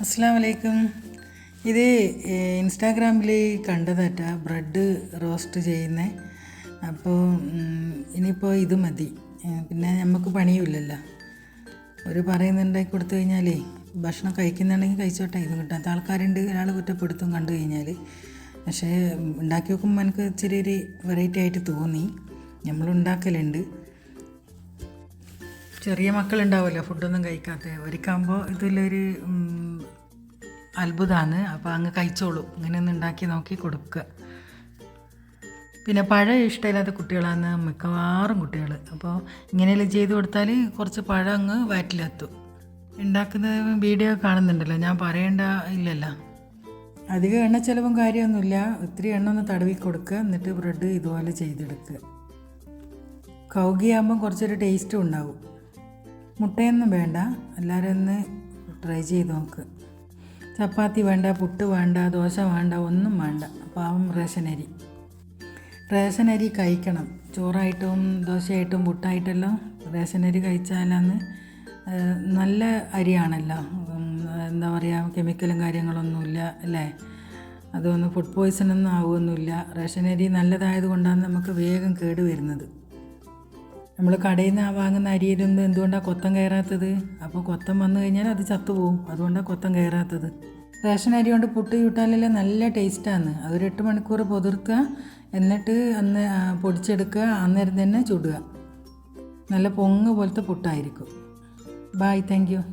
അസ്സാം വലൈക്കും ഇത് ഇൻസ്റ്റാഗ്രാമിൽ കണ്ടതാറ്റ ബ്രെഡ് റോസ്റ്റ് ചെയ്യുന്നത് അപ്പോൾ ഇനിയിപ്പോൾ ഇത് മതി. പിന്നെ നമുക്ക് പണിയുമില്ലല്ലോ ഒരു പറയുന്നുണ്ടാക്കി കൊടുത്തു കഴിഞ്ഞാലേ ഭക്ഷണം കഴിക്കുന്നുണ്ടെങ്കിൽ കഴിച്ചോട്ടെ ഇത് കിട്ടാത്ത ആൾക്കാരുണ്ട് ഒരാൾ കുറ്റപ്പെടുത്തും കണ്ടു കഴിഞ്ഞാൽ പക്ഷേ ഉണ്ടാക്കി നോക്കുമ്പോൾ എനിക്ക് ഇച്ചിരി ഒരു വെറൈറ്റി ആയിട്ട് തോന്നി. നമ്മൾ ഉണ്ടാക്കലുണ്ട്. ചെറിയ മക്കളുണ്ടാവുമല്ലോ ഫുഡൊന്നും കഴിക്കാത്ത. ഒരുക്കാകുമ്പോൾ ഇതിലൊരു അത്ഭുതമാണ് അപ്പോൾ അങ്ങ് കഴിച്ചോളൂ. ഇങ്ങനെ ഒന്ന് ഉണ്ടാക്കി നോക്കി കൊടുക്കുക. പിന്നെ പഴം ഇഷ്ടമില്ലാത്ത കുട്ടികളാണ് മിക്കവാറും കുട്ടികൾ അപ്പോൾ ഇങ്ങനെയെല്ലാം ചെയ്ത് കൊടുത്താൽ കുറച്ച് പഴം അങ്ങ് വയറ്റിലെത്തും. ഉണ്ടാക്കുന്ന വീഡിയോ കാണുന്നുണ്ടല്ലോ. ഞാൻ പറയേണ്ട ഇല്ലല്ലോ. അധികം എണ്ണ ചിലവും കാര്യമൊന്നുമില്ല. ഒത്തിരി എണ്ണ ഒന്ന് തടവി കൊടുക്കുക. എന്നിട്ട് ബ്രെഡ് ഇതുപോലെ ചെയ്തെടുക്കുക. കൗകിയാകുമ്പം കുറച്ചൊരു ടേസ്റ്റും ഉണ്ടാവും. മുട്ടയൊന്നും വേണ്ട. എല്ലാവരും ഒന്ന് ട്രൈ ചെയ്ത് നോക്ക്. ചപ്പാത്തി വേണ്ട പുട്ട് വേണ്ട ദോശ വേണ്ട ഒന്നും വേണ്ട. പാവം റേഷൻ അരി കഴിക്കണം. ചോറായിട്ടും ദോശയായിട്ടും പുട്ടായിട്ടല്ലോ റേഷൻ അരി കഴിച്ചാലാണ് നല്ല അരിയാണല്ലോ. എന്താ പറയുക കെമിക്കലും കാര്യങ്ങളൊന്നുമില്ല അല്ലേ? അതൊന്നും ഫുഡ് പോയ്സൺ ഒന്നും ആവുമൊന്നുമില്ല റേഷൻ അരി നല്ലതായത് കൊണ്ടാണ് നമുക്ക് വേഗം കേട് വരുന്നത് നമ്മൾ കടയിൽ നിന്ന് വാങ്ങുന്ന അരിയിലൊന്നും എന്തുകൊണ്ടാണ് കൊത്തം കയറാത്തത്? അപ്പോൾ കൊത്തം വന്നു കഴിഞ്ഞാൽ അത് ചത്തുപോകും അതുകൊണ്ടാണ് കൊത്തം കയറാത്തത്. റേഷൻ അരി കൊണ്ട് പുട്ട് ചുട്ടാലെല്ലാം നല്ല ടേസ്റ്റാണ് അതൊരു എട്ട് മണിക്കൂർ പൊതിർക്കുക എന്നിട്ട് അന്ന് പൊടിച്ചെടുക്കുക അന്നേരം തന്നെ ചുടുക. നല്ല പൊങ്ങ് പോലത്തെ പുട്ടായിരിക്കും. Bye thank